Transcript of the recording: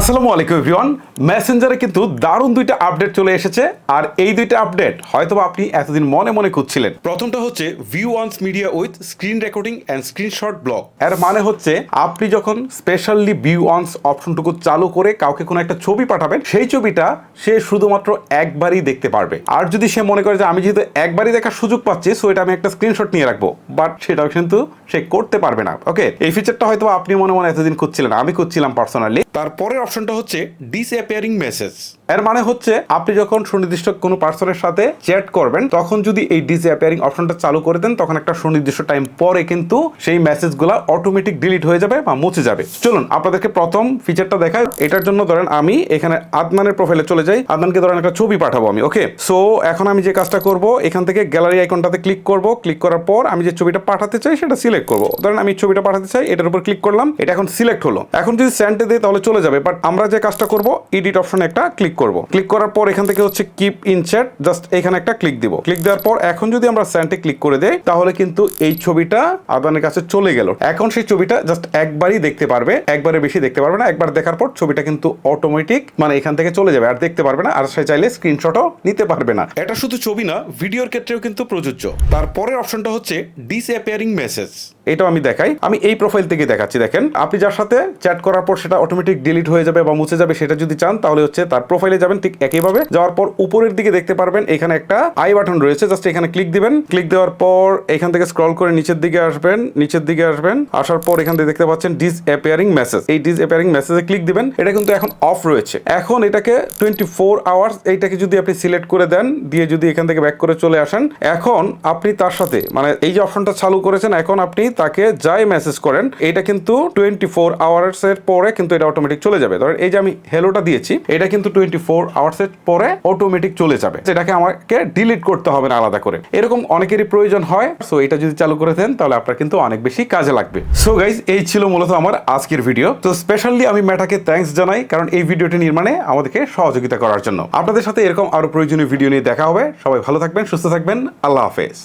আসসালামু আলাইকুম এভরিওয়ান। মেসেঞ্জারে কিন্তু দারুণ দুইটা আপডেট চলে এসেছে আর এই দুইটা আপডেট হয়তোবা আপনি এতদিন মনে মনে খুঁজছিলেন। প্রথমটা হচ্ছে view once media with screen recording and screenshot block এর মানে হচ্ছে আপনি যখন স্পেশালি ভিউ ওয়ান্স অপশনটুকু চালু করে কাউকে কোনো একটা ছবি পাঠাবেন সেই ছবিটা সে শুধুমাত্র একবারই দেখতে পারবে। আর যদি সে মনে করে যে আমি যেহেতু একবারই দেখার সুযোগ পাচ্ছি সো এটা আমি একটা স্ক্রিনশট নিয়ে রাখব। বাট সেটাও কিন্তু সে করতে পারবে না। ওকে এই ফিচারটা হয়তো আপনি মনে মনে এতদিন খুঁজছিলেন আমি খুঁজছিলাম পার্সোনালি তারপরের অপশনটা হচ্ছে ডিসঅ্যাপিয়ারিং মেসেজ এর মানে হচ্ছে আপনি যখন সুনির্দিষ্ট কোনো পার্সনের সাথে চ্যাট করবেন, তখন যদি এই ডিজি অ্যাপিয়ারিং অপশনটা চালু করে দেন, তখন একটা সুনির্দিষ্ট টাইম পরে কিন্তু সেই মেসেজগুলো অটোমেটিক ডিলিট হয়ে যাবে বা মুছে যাবে। চলুন, আপনাদেরকে প্রথম ফিচারটা দেখায় এটার জন্য ধরেন আমি এখানে আদনানের প্রোফাইলে চলে যাই। আদনানকে ধরেন একটা ছবি পাঠাবো আমি ওকে সো এখন আমি যে কাজটা করব, এখান থেকে গ্যালারি আইকনটাতে ক্লিক করব। ক্লিক করার পর আমি যে ছবিটা পাঠাতে চাই, সেটা সিলেক্ট করব। ধরেন আমি ছবিটা পাঠাতে চাই, এটার উপর ক্লিক করলাম, এটা এখন সিলেক্ট হলো। এখন যদি স্যান্ডে দিই, তাহলে চলে যাবে। বাট আমরা যে কাজটা করব এডিট অপশনে একটা ক্লিক করব। ক্লিক করার পর এখান থেকে হচ্ছে কিপ ইন চ্যাট জাস্ট এখানে একটা ক্লিক দিব। ক্লিক দেওয়ার পর এখন যদি আমরা স্যান্ডে ক্লিক করে দেই, তাহলে কিন্তু এই ছবিটা আদানের কাছে চলে গেল। এখন সেই ছবিটা জাস্ট একবারই দেখতে পারবে, একবারে বেশি দেখতে পারবে না, একবার দেখার পর ছবিটা কিন্তু অটোমেটিক মানে এখান থেকে চলে যাবে, আর দেখতে পারবে না, আর সে চাইলে স্ক্রিনশটও নিতে পারবে না। এটা শুধু ছবি না ভিডিওর ক্ষেত্রেও কিন্তু প্রযোজ্য। তারপরের অপশনটা হচ্ছে ডিসঅ্যাপিয়ারিং মেসেজ এটাও আমি দেখাই। আমি এই প্রোফাইল থেকে দেখাচ্ছি, দেখেন। আপনি যার সাথে চ্যাট করার পর সেটা অটোমেটিক ডিলিট হয়ে যাবে বা মুছে যাবে, সেটা যদি চান, তাহলে হচ্ছে তার প্রোফাইলে যাবেন ঠিক একইভাবে। যাওয়ার পর উপরের দিকে দেখতে পারবেন, এখানে একটা আই বাটন রয়েছে জাস্ট এখানে ক্লিক দিবেন। ক্লিক দেওয়ার পর এখান থেকে স্ক্রল করে নিচের দিকে আসবেন, নিচের দিকে আসবেন। আসার পর এখান থেকে দেখতে পাচ্ছেন ডিস অ্যাপিয়ারিং মেসেজ এই ডিস অ্যাপিয়ারিং মেসেজে ক্লিক দিবেন, এটা কিন্তু এখন অফ রয়েছে। এখন এটাকে টোয়েন্টি ফোর আওয়ার্স এইটাকে যদি আপনি সিলেক্ট করে দেন, দিয়ে যদি এখান থেকে ব্যাক করে চলে আসেন, এখন আপনি তার সাথে মানে এই যে অপশনটা চালু করেছেন, এখন আপনি তাকে যাই মেসেজ করেন, এটা কিন্তু টোয়েন্টি ফোর আওয়ার্স এর পরে কিন্তু এটা অটোমেটিক চলে যাবে। ধরেন এই যে আমি হেলোটা দিয়েছি, এটা কিন্তু টোয়েন্টি ফোর আওয়ার্স এর পরে অটোমেটিক চলে যাবে। সেটাকে আমাকে ডিলিট করতে হবে না আলাদা করে। এরকম অনেকেরই প্রয়োজন হয়। সো এটা যদি চালু করে দেন, তাহলে আপনার কিন্তু অনেক বেশি কাজে লাগবে। সো গাইজ এই ছিল মূলত আমার আজকের ভিডিও তো স্পেশালি আমি ম্যাটাকে থ্যাঙ্কস জানাই, কারণ এই ভিডিওটি নির্মাণে আমাদেরকে সহযোগিতা করার জন্য। আপনাদের সাথে এরকম আরও প্রয়োজনীয় ভিডিও নিয়ে দেখা হবে। সবাই ভালো থাকবেন, সুস্থ থাকবেন। আল্লাহ হাফেজ।